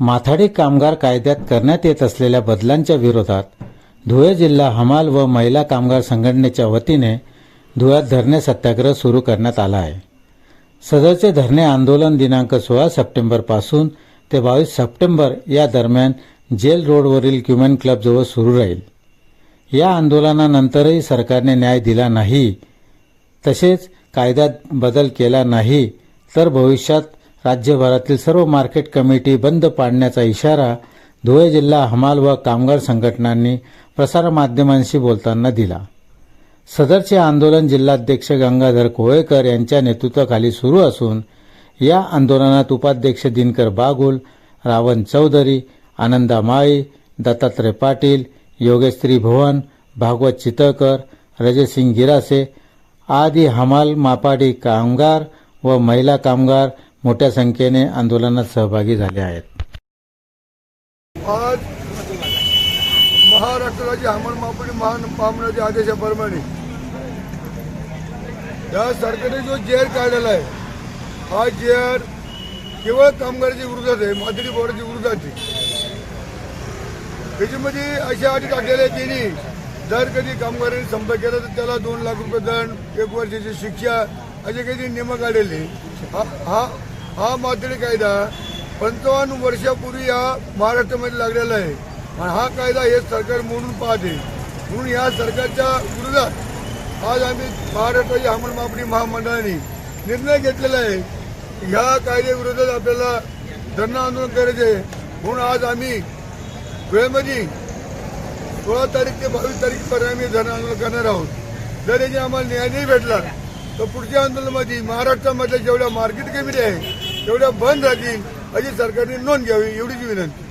माथाडी कामगार कायद्यात करण्यात येत असलेल्या बदलांच्या विरोधात धुळे जिल्हा हमाल व महिला कामगार संघटनेच्या वतीने धुळ्यात धरणे सत्याग्रह सुरू करण्यात आला आहे. सदरचे धरणे आंदोलन दिनांक सोळा सप्टेंबरपासून ते बावीस सप्टेंबर या दरम्यान जेल रोडवरील क्युमेन क्लबजवळ सुरू राहील. या आंदोलनानंतरही सरकारने न्याय दिला नाही. तसेच कायद्यात बदल केला नाही तर भविष्यात राज्यभरातील सर्व मार्केट कमिटी बंद पाडण्याचा इशारा धुळे जिल्हा हमाल व कामगार संघटनांनी प्रसारमाध्यमांशी बोलताना दिला. सदरचे आंदोलन जिल्हाध्यक्ष गंगाधर कोळेकर यांच्या नेतृत्वाखाली सुरू असून या आंदोलनात उपाध्यक्ष दिनकर बागुल रावण चौधरी आनंदा माळी दत्तात्रय पाटील योगेश्री भुवन भागवत चितळकर रजतसिंग गिरासे आदी हमाल मापाडी कामगार व महिला कामगार मोठ्या संख्येने आंदोलनात सहभागी झाले आहेत. आज महाराष्ट्र राज्य हमाल मापाडी महामंडळाच्या आदेशाप्रमाणे या सरकारने जो जेर काढलेला आहे हा जेर केवळ कामगाराच्या विरोधात आहे मादरी बोर्डाच्या विरोधात आहे. त्याच्यामध्ये अशा अटी टाकलेल्या त्यांनी जर कधी कामगारांनी संप केला तर त्याला दोन लाख रुपये दंड एक वर्षाची शिक्षा असे काही नियम काढलेले. हा हा हा मात्र कायदा पंचावन्न वर्षापूर्वी हा महाराष्ट्रामध्ये लागलेला आहे. आणि हा कायदा हे सरकार म्हणून पाहते. म्हणून या सरकारच्या विरोधात आज आम्ही महाराष्ट्राच्या हवामान महामंडळाने निर्णय घेतलेला आहे. ह्या कायद्याविरोधात आपल्याला धरणं आंदोलन करायचे आहे. म्हणून आज आम्ही वेळेमध्ये सोळा तारीख ते बावीस तारीखपर्यंत आम्ही धरण आंदोलन करणार आहोत. जर याची आम्हाला न्याय नाही भेटला तर पुढच्या आंदोलनामध्ये महाराष्ट्रामधल्या जेवढ्या मार्केट कमिटी आहे तेवढ्या बंद राहतील अशी सरकारने नोंद घ्यावी एवढीच विनंती.